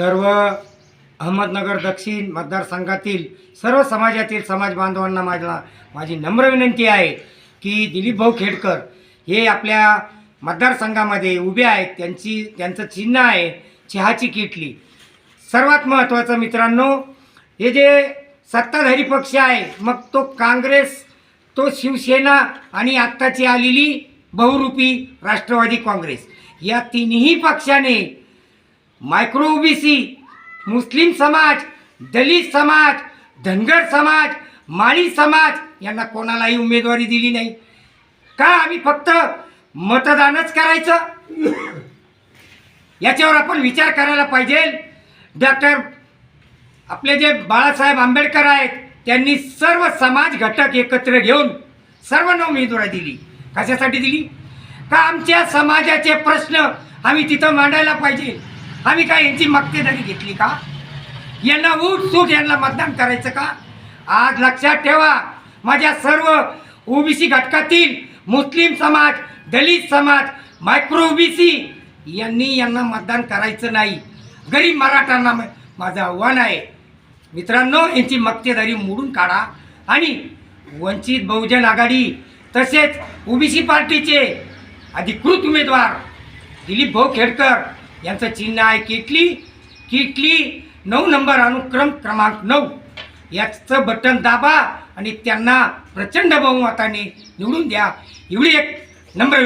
सर्व अहमदनगर दक्षिण मतदारसंघातील सर्व समाजातील समाज बांधवांना माझा माझी नम्र विनंती आहे की दिलीप भाऊ खेडकर हे आपल्या मतदारसंघामध्ये उभे आहेत. त्यांची त्यांचं चिन्ह आहे चहाची किटली. सर्वात महत्त्वाचं मित्रांनो हे जे सत्ताधारी पक्ष आहे मग तो काँग्रेस तो शिवसेना आणि आत्ताची आलेली बहुरूपी राष्ट्रवादी काँग्रेस या तिन्ही पक्षाने मायक्रो ओबीसी मुस्लिम समाज दलित समाज धनगर समाज माळी समाज यांना कोणालाही उमेदवारी दिली नाही. का आम्ही फक्त मतदानच करायचं? याच्यावर आपण विचार करायला पाहिजे. डॉक्टर आपले जे बाळासाहेब आंबेडकर आहेत त्यांनी सर्व समाज घटक एकत्र घेऊन सर्वांना उमेदवारी दिली. कशासाठी दिली? का आमच्या समाजाचे प्रश्न आम्ही तिथं मांडायला पाहिजे? आम्ही काय यांची मक्तेदारी घेतली का? यांना उठ सूट यांना मतदान करायचं का? आज लक्षात ठेवा माझ्या सर्व ओबीसी घटकातील मुस्लिम समाज दलित समाज मायक्रो ओबीसी यांनी यांना मतदान करायचं नाही. गरीब मराठ्यांना म- माझं आव्हान आहे. मित्रांनो यांची मक्तेदारी मोडून काढा आणि वंचित बहुजन आघाडी तसेच ओबीसी पार्टीचे अधिकृत उमेदवार दिलीप भाऊ खेडकर यांचं चिन्ह आहे किटली. किटली नऊ नंबर अनुक्रम क्रमांक नऊ. याचं बटन दाबा आणि त्यांना प्रचंड बहुमताने निवडून द्या. एवढी एक नंबर